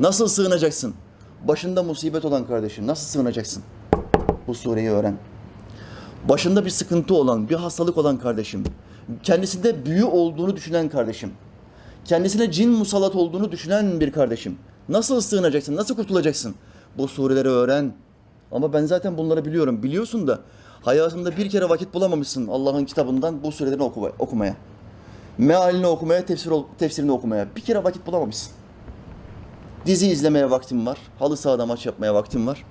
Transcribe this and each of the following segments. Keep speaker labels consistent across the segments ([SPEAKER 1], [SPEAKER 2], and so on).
[SPEAKER 1] Nasıl sığınacaksın? Başında musibet olan kardeşim nasıl sığınacaksın? Bu sureyi öğren. Başında bir sıkıntı olan, bir hastalık olan kardeşim, kendisinde büyü olduğunu düşünen kardeşim, kendisine cin musallat olduğunu düşünen bir kardeşim. Nasıl sığınacaksın, nasıl kurtulacaksın? Bu sureleri öğren. Ama ben zaten bunları biliyorum. Biliyorsun da hayatında bir kere vakit bulamamışsın Allah'ın kitabından bu surelerini oku- okumaya. Mealini okumaya, tefsir, tefsirini okumaya. Bir kere vakit bulamamışsın. Dizi izlemeye vaktim var. Halı sahada maç yapmaya vaktim var.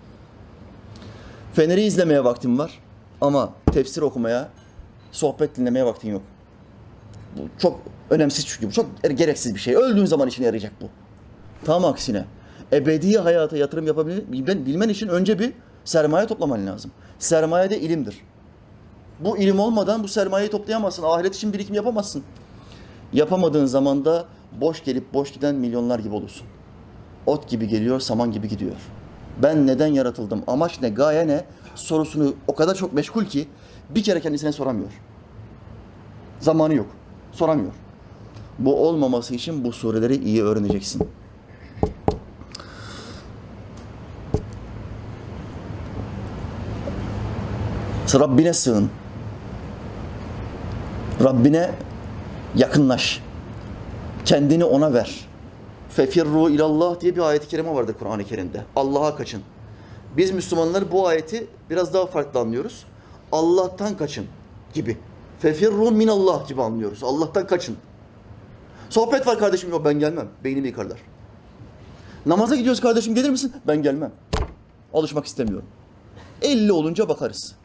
[SPEAKER 1] Fener'i izlemeye vaktim var. Ama tefsir okumaya, sohbet dinlemeye vaktin yok. Bu çok önemsiz çünkü bu çok gereksiz bir şey. Öldüğün zaman işine yarayacak bu. Tam aksine ebedi hayata yatırım yapabilmen bilmen için önce bir sermaye toplaman lazım. Sermaye de ilimdir. Bu ilim olmadan bu sermayeyi toplayamazsın. Ahiret için birikim yapamazsın. Yapamadığın zaman da boş gelip boş giden milyonlar gibi olursun. Ot gibi geliyor, saman gibi gidiyor. Ben neden yaratıldım, amaç ne, gaye ne sorusunu o kadar çok meşgul ki bir kere kendisine soramıyor. Zamanı yok, soramıyor. Bu olmaması için bu sureleri iyi öğreneceksin. Rabbine sığın. Rabbine yakınlaş. Kendini ona ver. Fefirru ilallah diye bir ayet-i kerime vardır Kur'an-ı Kerim'de. Allah'a kaçın. Biz Müslümanlar bu ayeti biraz daha farklı anlıyoruz. Allah'tan kaçın gibi. Fefirru minallah gibi anlıyoruz. Allah'tan kaçın. Sohbet var kardeşim. Yok ben gelmem. Beynimi yıkarlar. Namaza gidiyoruz kardeşim gelir misin? Ben gelmem. Alışmak istemiyorum. 50 olunca bakarız.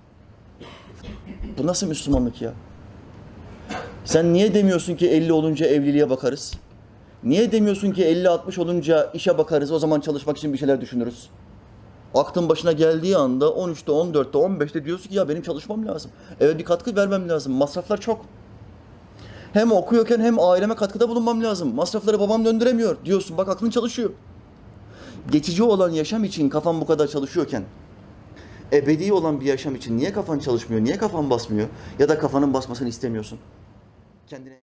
[SPEAKER 1] Bu nasıl Müslümanlık ya? Sen niye demiyorsun ki 50 olunca evliliğe bakarız? Niye demiyorsun ki 50-60 olunca işe bakarız, o zaman çalışmak için bir şeyler düşünürüz? Aklın başına geldiği anda 13'te, 14'te, 15'te diyorsun ki ya benim çalışmam lazım. Eve bir katkı vermem lazım. Masraflar çok. Hem okuyorken hem aileme katkıda bulunmam lazım. Masrafları babam döndüremiyor diyorsun. Bak aklın çalışıyor. Geçici olan yaşam için kafan bu kadar çalışıyorken ebedi olan bir yaşam için niye kafan çalışmıyor, niye kafan basmıyor ya da kafanın basmasını istemiyorsun? Kendine